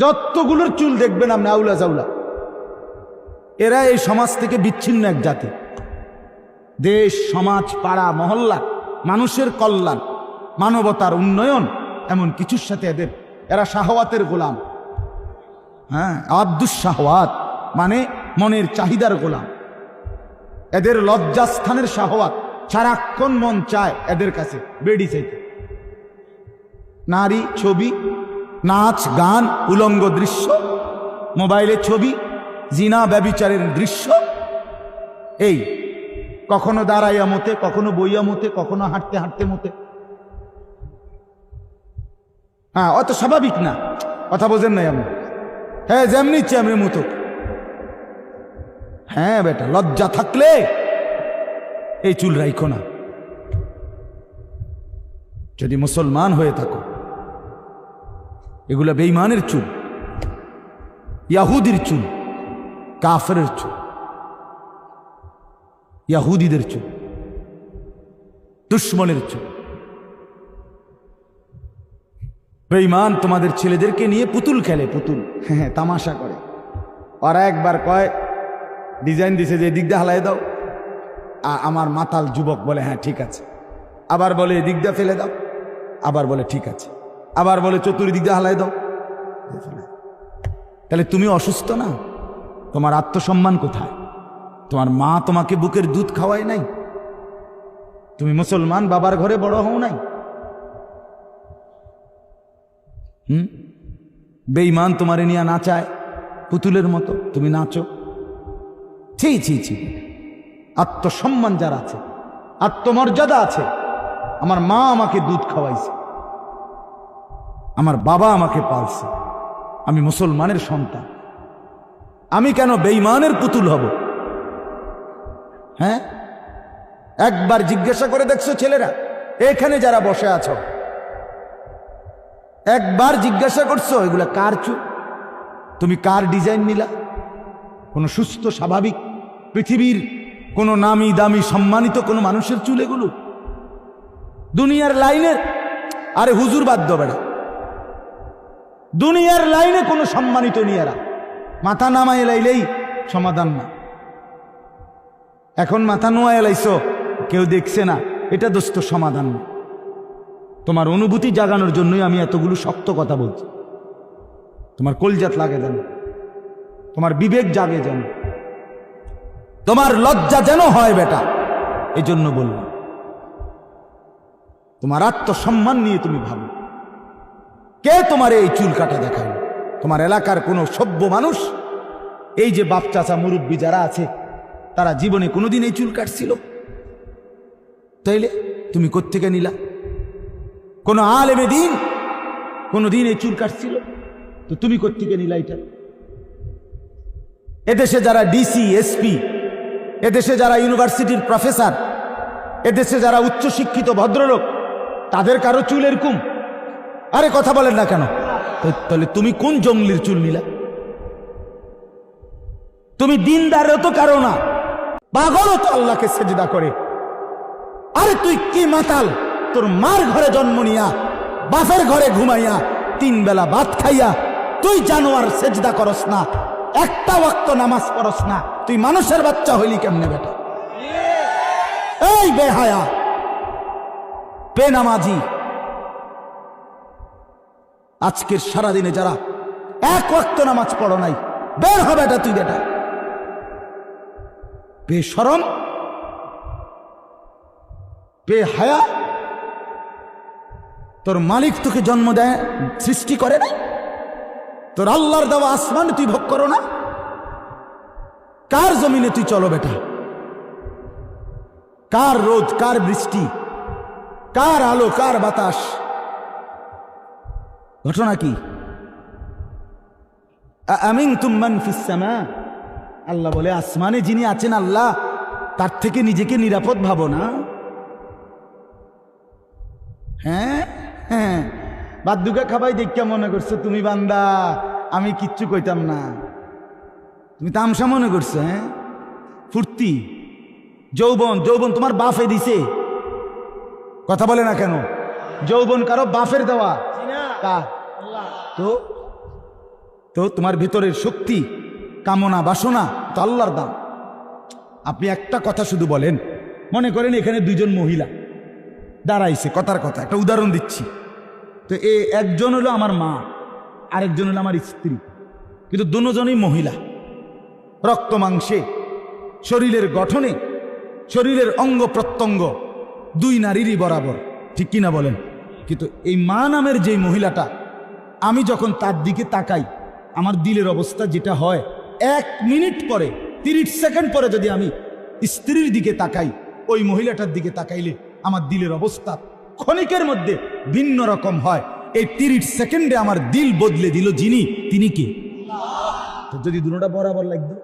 যতগুলোর চুল দেখবেন আপনি, আউলা জাউলা, এরা এই সমাজ থেকে বিচ্ছিন্ন এক জাতি। দেশ, সমাজ, পাড়া, মহল্লা, মানুষের কল্যাণ, মানবতার উন্নয়ন, এমন কিছুর সাথে এদের, এরা শাহওয়াতের গোলাম। হ্যাঁ আব্দুস শাহওয়াত মানে মনের চাহিদার গোলাম। এদের লজ্জাস্থানের শাহওয়াত, সারাক্ষণ মন চায় এদের কাছে, বেডি চাইতে। নারী, ছবি নাচ, গান, উলঙ্গ দৃশ্য, মোবাইলে ছবি, জিনা ব্যবিচারের দৃশ্য। এই, কখনো দাঁড়াইয়া মতে, কখনো বইয়া মতে, কখনো হাঁটতে হাঁটতে মতে। হ্যাঁ অত স্বাভাবিক না। কথা বোঝেন নাই আমি হ্যাঁ যেমনি ইচ্ছে আমি মতো। হ্যাঁ বেটা, লজ্জা থাকলে এই চুল রাইখো না। যদি মুসলমান হয়ে থাকো এগুলা বেইমানের চুল। ইয়াহুদির চুল কাফের চুল, ইয়াহুদিদের চুল, দুশ্মনের চুল। বেইমান তোমাদের ছেলেদেরকে নিয়ে পুতুল খেলে, পুতুল। হ্যাঁ তামাশা করে। ওরা একবার কয়, ডিজাইন দিছে যে দিয়ে হালাই দাও। আ- আমার মাতাল যুবক বলে হ্যাঁ ঠিক আছে। আবার বলে দিয়ে ফেলে দাও। আবার বলে, ঠিক আছে। আবার বলে, চতুর্দিক দিয়ে হালাই দাও। তাহলে তুমি অসুস্থ না? তোমার আত্মসম্মান কোথায়? তোমার মা তোমাকে বুকের দুধ খাওয়ায় নাই? তুমি মুসলমান, বাবার ঘরে বড় হও নাই? হুম? বেইমান তোমারে নিয়ে নাচায় পুতুলের মতো, তুমি নাচো। ছি ছি ছি। আত্মসম্মান যার আছে, আত্মমর্যাদা আছে, আমার মা আমাকে দুধ খাওয়াইছে। আমার বাবা আমাকে পালছে। আমি মুসলমানের সন্তান। আমি কেন বেইমানের পুতুল হব? হ্যাঁ? একবার জিজ্ঞাসা করে দেখছ ছেলেরা, এখানে যারা বসে আছো? একবার জিজ্ঞাসা করছ, এগুলা কার চুল? তুমি কার ডিজাইন নিলা? কোনো সুস্থ, স্বাভাবিক, পৃথিবীর কোনো নামি দামি, সম্মানিত কোনো মানুষের চুল এগুলো? দুনিয়ার লাইনের? আরে হুজুর বাদ্য বেড়া দুনিয়ার লাইনে কোনো সম্মানিত নিয়ারা মাথা নামাই এলাইলেই সমাধান না। এখন মাথা নোয়া এলাইছ, কেউ দেখছে না, এটা দোস্ত সমাধান না। তোমার অনুভূতি জাগানোর জন্যই আমি এতগুলো শক্ত কথা বলছি। তোমার কলজাত লাগে যেন, তোমার বিবেক জাগে যেন, তোমার লজ্জা যেন হয় বেটা, এজন্য জন্য বললাম। তোমার আত্মসম্মান নিয়ে তুমি ভাবো। কে তোমার এই চুল কাটা দেখায়? তোমার এলাকার কোনো সভ্য মানুষ? এই যে বাপ চাচা মুরব্বী যারা আছে, তারা জীবনে কোনোদিন এই চুল কাটছিল? তাইলে তুমি কোত্থেকে নিলা? কোন আলেমে দিন কোনোদিন এই চুল কাটছিল? তো তুমি কোত্থেকে নিলা এটা? এদেশে যারা ডিসি, এসপি, এদেশে যারা ইউনিভার্সিটির প্রফেসর, এদেশে যারা উচ্চশিক্ষিত ভদ্রলোক, তাদের কারও চুল এরকম আরে কথা বলেন না কেন? তাহলে তুমি কোন জঙ্গলির চুল নিলা? তুমি দিনদারও তো কারও না। পাগলও তো আল্লাহকে সেজদা করে। আরে তুই কি মাতাল? তোর মার ঘরে জন্ম নিয়া, বাপের ঘরে ঘুমাইয়া, তিন বেলা ভাত খাইয়া, তুই জানোয়ার সেজদা করস না, একটা ওয়াক্ত নামাজ পড়স না, তুই মানুষের বাচ্চা হইলি কেমনে বেটা? এই বেহায়া, বেনামাজি আজকের সারাদিনে যারা এক ওয়াক্ত নামাজ পড়ো নাই, বের হবে এটা তুই বেটা। বেসরম বেহায়া, তোর মালিক তোকে জন্ম দেয়, সৃষ্টি করে না তোর আল্লাহর দেওয়া আসমান তুই ভোগ করো না? কার জমিনে তুই চলো বেটা? কার রোদ, কার বৃষ্টি? কার আলো, কার বাতাস? ঘটনা কি? আমিন তুমান ফিসামা আল্লাহ বলে আসমানে যিনি আছেন আল্লাহ তার থেকে নিজেকে নিরাপদ ভাবো না। হ্যাঁ? হ্যাঁ। বাদ্যুকা খাবাই দেখিয়া মনে করছ তুমি বান্দা আমি কিচ্ছু কইতাম না। তুমি তামসা মনে করছ হ্যাঁ? ফুর্তি যৌবন যৌবন তোমার বাফে দিছে। কথা বলে না কেন? যৌবন কারও বাফের দেওয়া। কার? তো তো তোমার ভিতরের শক্তি, কামনা, বাসনা, তো আল্লাহর দাম আপনি একটা কথা শুধু বলেন, মনে করেন এখানে দুইজন মহিলা দাঁড়াইছে, কথার কথা, একটা উদাহরণ দিচ্ছি। তো এ একজন হলো আমার মা, আরেকজন হলো আমার স্ত্রী। কিন্তু দুজনই মহিলা। রক্ত মাংসে, শরীরের গঠনে, শরীরের অঙ্গ প্রত্যঙ্গ দুই নারীরই বরাবর। ঠিক কিনা বলেন? কিন্তু এই মা নামের যেই মহিলাটা আমি যখন তার দিকে তাকাই, আমার দিলের অবস্থা যেটা হয়, এক মিনিট পরে, তিরিশ সেকেন্ড পরে যদি আমি স্ত্রীর দিকে তাকাই, ওই মহিলাটার দিকে তাকাইলে আমার দিলের অবস্থা ক্ষণিকের মধ্যে ভিন্ন রকম হয়। এই তিরিশ সেকেন্ডে আমার দিল বদলে দিল যিনি, তিনি কি? যদি দুটোটা বরাবর লাগবে